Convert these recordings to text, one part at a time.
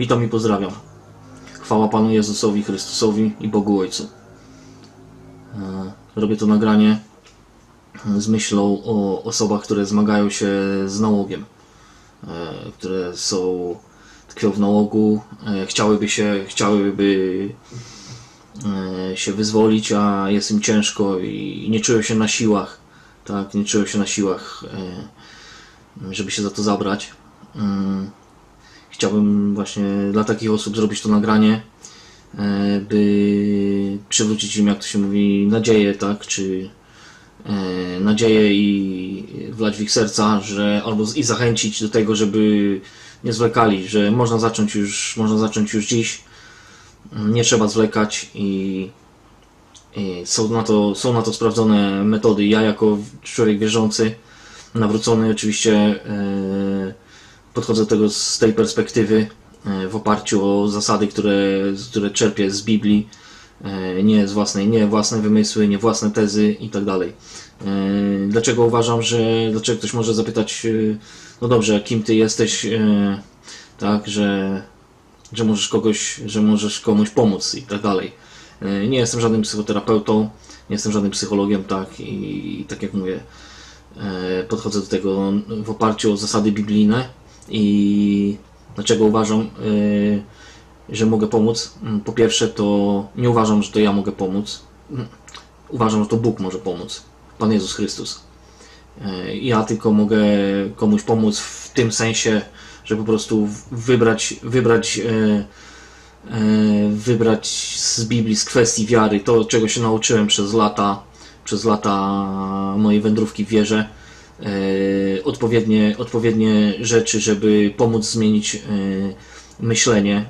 Witam i pozdrawiam. Chwała Panu Jezusowi Chrystusowi i Bogu Ojcu. E, Robię to nagranie z myślą o osobach, które zmagają się z nałogiem, e, które są tkwią w nałogu, e, chciałyby się, chciałyby się wyzwolić, a jest im ciężko i nie czują się na siłach, tak, nie czują się na siłach, żeby się za to zabrać. Chciałbym właśnie dla takich osób zrobić to nagranie, e, by przywrócić im, jak to się mówi, nadzieję, tak, czy e, nadzieję i wlać w ich serca, że albo i zachęcić do tego, żeby nie zwlekali, że można zacząć już, można zacząć już dziś, nie trzeba zwlekać i, i są, na to, są na to sprawdzone metody. Ja jako człowiek wierzący, nawrócony oczywiście e, podchodzę do tego z tej perspektywy e, w oparciu o zasady, które, które czerpię z Biblii, e, nie z własnej, nie własne wymysły, nie własne tezy i tak. E, Dlaczego uważam, że dlaczego ktoś może zapytać, no dobrze, kim ty jesteś, tak, że, że możesz kogoś, że możesz komuś pomóc i tak Nie jestem żadnym psychoterapeutą, nie jestem żadnym psychologiem, tak, i, i tak jak mówię, podchodzę do tego w oparciu o zasady biblijne i dlaczego uważam, e, że mogę pomóc. Mm, Po pierwsze, to nie uważam, że to ja mogę pomóc. Mm, Uważam, że to Bóg może pomóc. Pan Jezus Chrystus. E, Ja tylko mogę komuś pomóc w tym sensie, że po prostu wybrać, wybrać, e, wybrać z Biblii, z kwestii wiary, to czego się nauczyłem przez lata, przez lata mojej wędrówki w wierze, odpowiednie, odpowiednie rzeczy, żeby pomóc zmienić e, myślenie,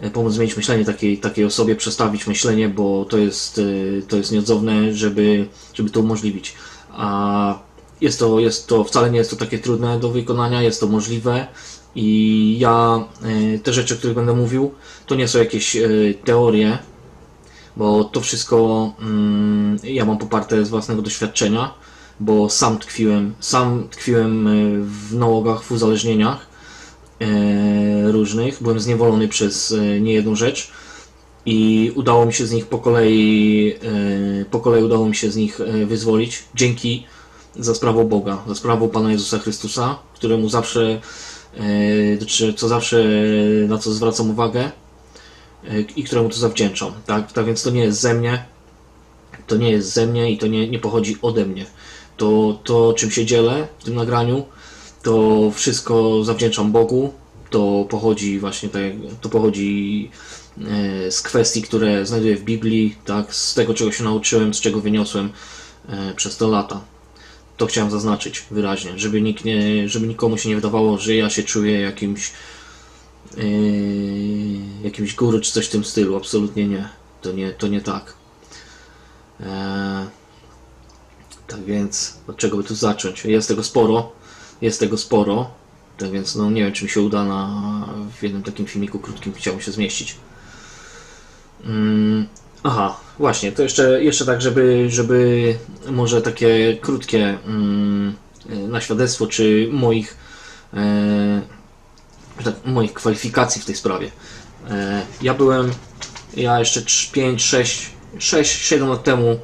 e, e, pomóc zmienić myślenie takiej, takiej osobie, przestawić myślenie, bo to jest, to jest nieodzowne, żeby, żeby to umożliwić. A jest to, jest to, wcale nie jest to takie trudne do wykonania, jest to możliwe i ja te rzeczy, o których będę mówił, to nie są jakieś teorie, bo to wszystko mm, ja mam poparte z własnego doświadczenia, bo sam tkwiłem, sam tkwiłem e, w nałogach, w uzależnieniach e, różnych, byłem zniewolony przez e, niejedną rzecz i udało mi się z nich po kolei, po kolei udało mi się z nich wyzwolić dzięki za sprawą Boga, za sprawą Pana Jezusa Chrystusa, któremu zawsze, e, czy co zawsze na co zwracam uwagę i któremu to zawdzięczam. Tak? tak więc to nie jest ze mnie, to nie jest ze mnie i to nie, nie pochodzi ode mnie. To, to, czym się dzielę w tym nagraniu, to wszystko zawdzięczam Bogu. To pochodzi właśnie tak, to pochodzi e, z kwestii, które znajduję w Biblii, tak, z tego, czego się nauczyłem, z czego wyniosłem e, przez te lata. To chciałem zaznaczyć wyraźnie, żeby, nikt nie, żeby nikomu się nie wydawało, że ja się czuję jakimś e, jakimś guru czy coś w tym stylu. Absolutnie nie. To nie, to nie tak. E, tak więc, od czego by tu zacząć? Jest tego sporo, jest tego sporo, tak więc no nie wiem, czy mi się uda na, w jednym takim filmiku krótkim chciałbym się zmieścić. Mm, aha, właśnie, to jeszcze, jeszcze tak, żeby, żeby może takie krótkie mm, na świadectwo, czy moich, e, tak, moich kwalifikacji w tej sprawie. E, ja byłem, ja jeszcze 5, 6, 6, 7 lat temu, e,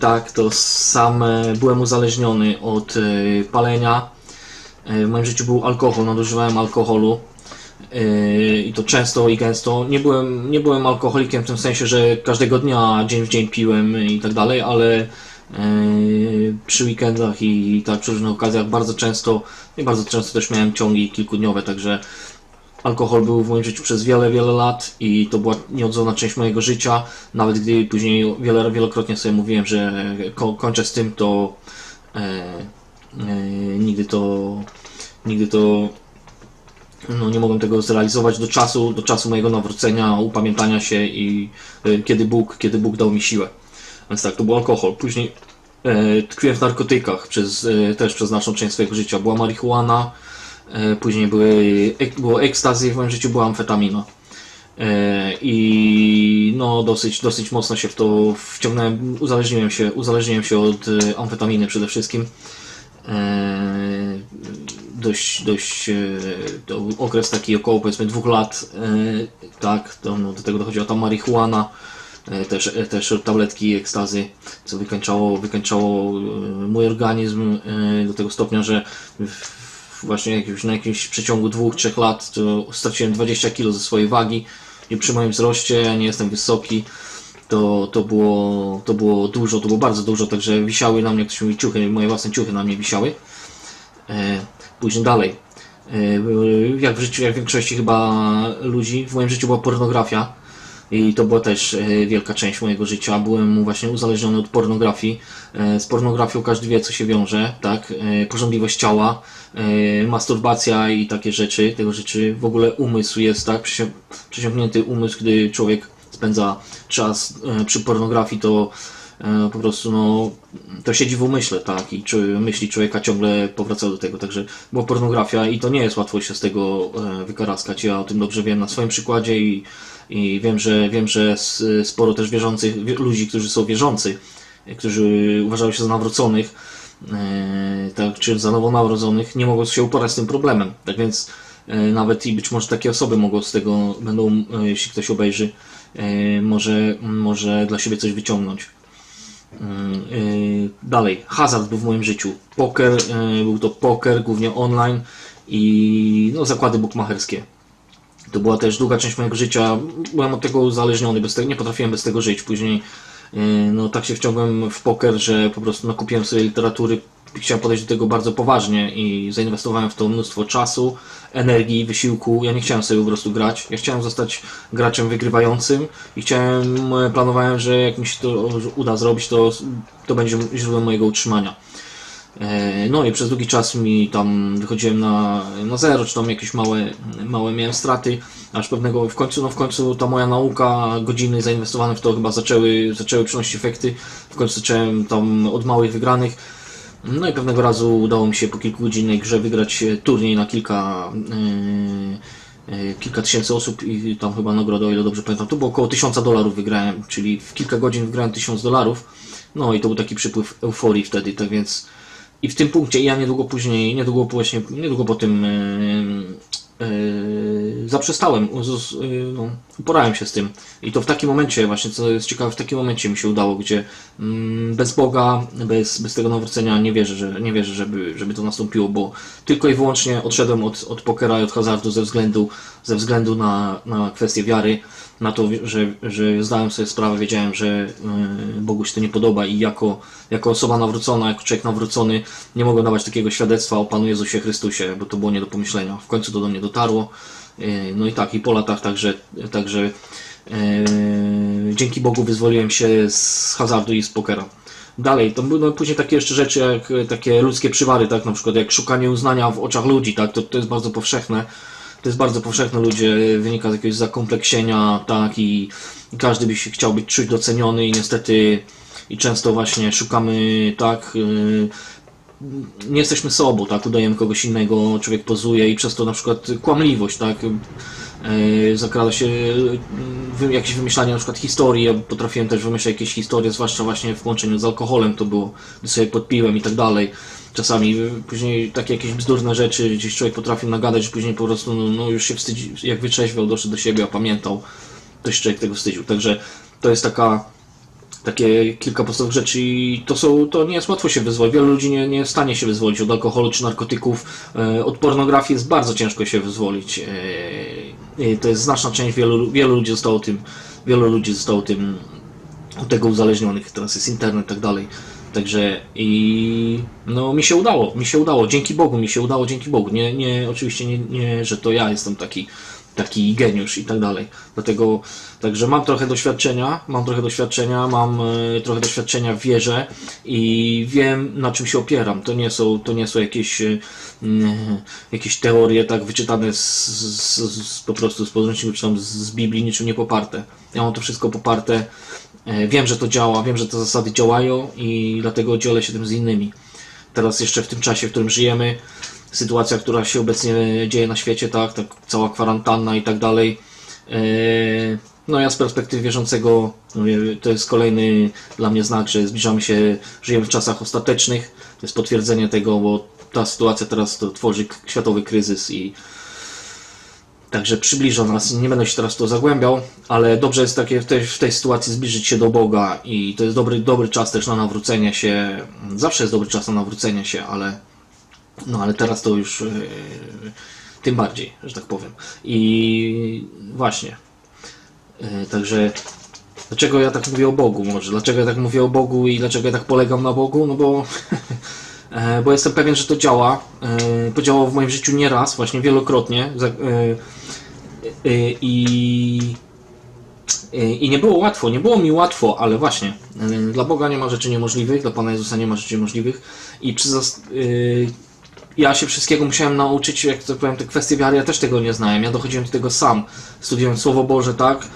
tak, to sam e, byłem uzależniony od e, palenia. E, w moim życiu był alkohol, nadużywałem alkoholu. I to często i gęsto. Nie byłem, nie byłem alkoholikiem w tym sensie, że każdego dnia, dzień w dzień piłem i tak dalej, ale przy weekendach i tak przy różnych okazjach bardzo często, i bardzo często też miałem ciągi kilkudniowe, także alkohol był w moim życiu przez wiele, wiele lat i to była nieodzowna część mojego życia, nawet gdy później wiele, wielokrotnie sobie mówiłem, że ko kończę z tym, to e, e, nigdy to nigdy to no, nie mogłem tego zrealizować do czasu, do czasu mojego nawrócenia, upamiętania się i e, kiedy Bóg, kiedy Bóg dał mi siłę. Więc tak, to był alkohol. Później e, tkwiłem w narkotykach przez, e, też przez znaczną część swojego życia. Była marihuana, później były, było ekstazy w moim życiu, była amfetamina. E, I no dosyć, dosyć mocno się w to wciągnąłem, uzależniłem się, uzależniłem się od e, amfetaminy przede wszystkim. E, dość, dość e, to okres taki około powiedzmy dwóch lat, e, tak, to, no, do tego dochodziła tam marihuana, e, też, e, też tabletki ekstazy, co wykańczało, wykańczało e, mój organizm e, do tego stopnia, że właśnie jakimś, na jakimś przeciągu dwóch, trzech lat to straciłem 20 kg ze swojej wagi i przy moim wzroście, nie jestem wysoki, to, to, było, to było dużo, to było bardzo dużo, także wisiały na mnie, się mówi, ciuchy, moje własne ciuchy na mnie wisiały. E, Później dalej. E, Jak w życiu, jak w większości chyba ludzi, w moim życiu była pornografia. I to była też e, wielka część mojego życia. Byłem właśnie uzależniony od pornografii. E, Z pornografią każdy wie, co się wiąże, tak? E, Pożądliwość ciała, masturbacja i takie rzeczy. Tego rzeczy w ogóle umysł jest, tak? Przesią- Przesiąknięty umysł, gdy człowiek spędza czas przy pornografii, to po prostu no, to siedzi w umyśle, tak, i myśli człowieka ciągle powracają do tego, także była pornografia i to nie jest łatwo się z tego e, wykaraskać, ja o tym dobrze wiem na swoim przykładzie i, i wiem, że wiem, że sporo też wierzących, wie- ludzi, którzy są wierzący, e, którzy uważają się za nawróconych, e, tak, czy za nowonarodzonych, nie mogą się uporać z tym problemem, tak więc e, nawet i być może takie osoby mogą z tego, będą, e, jeśli ktoś obejrzy, e, może, może dla siebie coś wyciągnąć. Yy, Dalej, hazard był w moim życiu. Poker, yy, był to poker, głównie online i no, zakłady bukmacherskie. To była też długa część mojego życia. Byłem od tego uzależniony, bez tego, nie potrafiłem bez tego żyć. Później yy, no, tak się wciągłem w poker, że po prostu nakupiłem sobie literatury. Chciałem podejść do tego bardzo poważnie i zainwestowałem w to mnóstwo czasu, energii, wysiłku. Ja nie chciałem sobie po prostu grać. Ja chciałem zostać graczem wygrywającym i chciałem, e, planowałem, że jak mi się to uda zrobić, to, to będzie źródłem mojego utrzymania. E, No i przez długi czas mi tam wychodziłem na, na zero, czy tam jakieś małe, małe miałem straty, aż pewnego w końcu, no w końcu ta moja nauka, godziny zainwestowane w to chyba zaczęły, zaczęły przynosić efekty. W końcu zacząłem tam od małych wygranych. No i pewnego razu udało mi się po kilkugodzinnej grze wygrać e, turniej na kilka, e, e, kilka tysięcy osób i tam chyba nagroda, o ile dobrze pamiętam, to było około 1000 dolarów wygrałem, czyli w kilka godzin wygrałem 1000 dolarów. No i to był taki przypływ euforii wtedy, tak więc i w tym punkcie ja niedługo później, niedługo właśnie, niedługo po tym e, zaprzestałem, e, no, uporałem się z tym. I to w takim momencie, właśnie co jest ciekawe, w takim momencie mi się udało, gdzie mm, bez Boga, bez, bez tego nawrócenia nie wierzę, że, nie wierzę żeby, żeby to nastąpiło, bo tylko i wyłącznie odszedłem od, od pokera i od hazardu ze względu, ze względu na, na kwestię wiary, na to, że, że zdałem sobie sprawę, wiedziałem, że y, Bogu się to nie podoba i jako, jako osoba nawrócona, jako człowiek nawrócony nie mogę dawać takiego świadectwa o Panu Jezusie Chrystusie, bo to było nie do pomyślenia. W końcu to do mnie dotarło. Y, No i tak, i po latach także, także y, dzięki Bogu wyzwoliłem się z hazardu i z pokera. Dalej, to były no, później takie jeszcze rzeczy jak e, takie ludzkie przywary, tak, na przykład jak szukanie uznania w oczach ludzi, tak, to, to jest bardzo powszechne. To jest bardzo powszechne, ludzie wynika z jakiegoś zakompleksienia, tak, i, każdy by się chciał być czuć doceniony i niestety i często właśnie szukamy, tak, y, nie jesteśmy sobą, tak, udajemy kogoś innego, człowiek pozuje i przez to na przykład kłamliwość, tak, e, zakrada się wy, jakieś wymyślanie na przykład historii, ja potrafiłem też wymyślać jakieś historie, zwłaszcza właśnie w połączeniu z alkoholem to było, gdy sobie podpiłem i tak dalej. Czasami e, później takie jakieś bzdurne rzeczy, gdzieś człowiek potrafił nagadać, że później po prostu no, no już się wstydzi, jak wytrzeźwiał, doszedł do siebie, a pamiętał, to się człowiek tego wstydził. Także to jest taka takie kilka podstawowych rzeczy i to są, to nie jest łatwo się wyzwolić. Wielu ludzi nie, nie stanie się wyzwolić od alkoholu czy narkotyków. E, Od pornografii jest bardzo ciężko się wyzwolić. E, i To jest znaczna część, wielu, wielu ludzi zostało tym, wielu ludzi zostało tym od tego uzależnionych. Teraz jest internet i tak dalej. Także i no mi się udało, mi się udało, dzięki Bogu mi się udało, dzięki Bogu. Nie, nie oczywiście nie, nie że to ja jestem taki taki geniusz i tak dalej. Dlatego, także mam trochę doświadczenia, mam trochę doświadczenia, mam e, trochę doświadczenia w wierze i wiem na czym się opieram. To nie są, to nie są jakieś, mm, jakieś teorie tak wyczytane z, z, z, po prostu z podręczników czy tam z, z Biblii, niczym nie poparte. Ja mam to wszystko poparte. E, Wiem, że to działa, wiem, że te zasady działają i dlatego dzielę się tym z innymi. Teraz jeszcze w tym czasie, w którym żyjemy, sytuacja, która się obecnie dzieje na świecie, tak, tak cała kwarantanna i tak dalej. e, No ja z perspektywy wierzącego, mówię, to jest kolejny dla mnie znak, że zbliżamy się, żyjemy w czasach ostatecznych. To jest potwierdzenie tego, bo ta sytuacja teraz to tworzy światowy kryzys i także przybliża nas. Nie będę się teraz to zagłębiał, ale dobrze jest takie w tej, w tej sytuacji zbliżyć się do Boga i to jest dobry, dobry czas też na nawrócenie się. Zawsze jest dobry czas na nawrócenie się, ale no ale teraz to już yy, tym bardziej, że tak powiem. I właśnie. Yy, także dlaczego ja tak mówię o Bogu może? Dlaczego ja tak mówię o Bogu i dlaczego ja tak polegam na Bogu? No bo E, bo jestem pewien, że to działa. E, Podziałało w moim życiu nieraz, właśnie wielokrotnie. I, e, I nie było łatwo, nie było mi łatwo, ale właśnie e, dla Boga nie ma rzeczy niemożliwych, dla Pana Jezusa nie ma rzeczy niemożliwych. I przy e, ja się wszystkiego musiałem nauczyć, jak to powiem, te kwestie wiary, ja też tego nie znałem. Ja dochodziłem do tego sam. Studiując Słowo Boże, tak.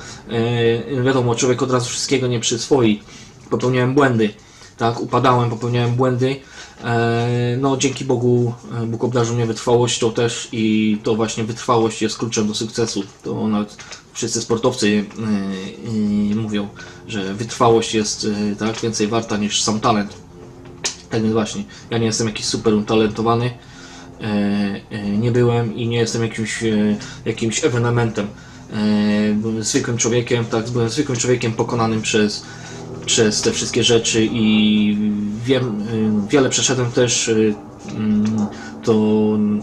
E, Wiadomo, człowiek od razu wszystkiego nie przyswoi. Popełniałem błędy, tak. Upadałem, popełniałem błędy. E, No, dzięki Bogu, e, Bóg obdarzył mnie wytrwałością też i to właśnie wytrwałość jest kluczem do sukcesu. To nawet wszyscy sportowcy e, e, mówią, że wytrwałość jest e, tak więcej warta niż sam talent. Tak właśnie, ja nie jestem jakiś super utalentowany, e, e, nie byłem i nie jestem jakimś, e, jakimś ewenementem. Byłem zwykłym człowiekiem, tak, byłem zwykłym człowiekiem pokonanym przez, przez te wszystkie rzeczy i wiem, wiele przeszedłem też. To,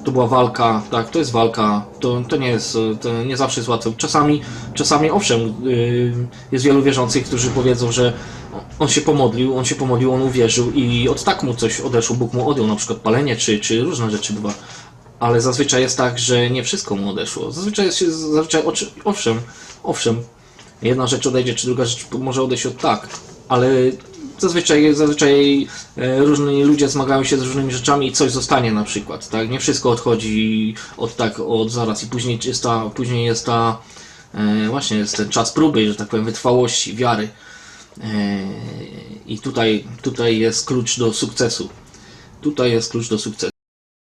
to była walka, tak, to jest walka, to, to nie jest, to nie zawsze jest łatwe. Czasami, czasami owszem, e, jest wielu wierzących, którzy powiedzą, że on się pomodlił, on się pomodlił, on uwierzył i od tak mu coś odeszło, Bóg mu odjął, na przykład palenie, czy, czy różne rzeczy bywa. Ale zazwyczaj jest tak, że nie wszystko mu odeszło. Zazwyczaj jest, zazwyczaj, owszem, owszem, jedna rzecz odejdzie, czy druga rzecz może odejść od tak, ale zazwyczaj, zazwyczaj e, różni ludzie zmagają się z różnymi rzeczami i coś zostanie na przykład, tak? Nie wszystko odchodzi od tak, od zaraz i później jest ta, później jest ta, e, właśnie jest ten czas próby, że tak powiem, wytrwałości, wiary. E, I tutaj, tutaj jest klucz do sukcesu. Tutaj jest klucz do sukcesu.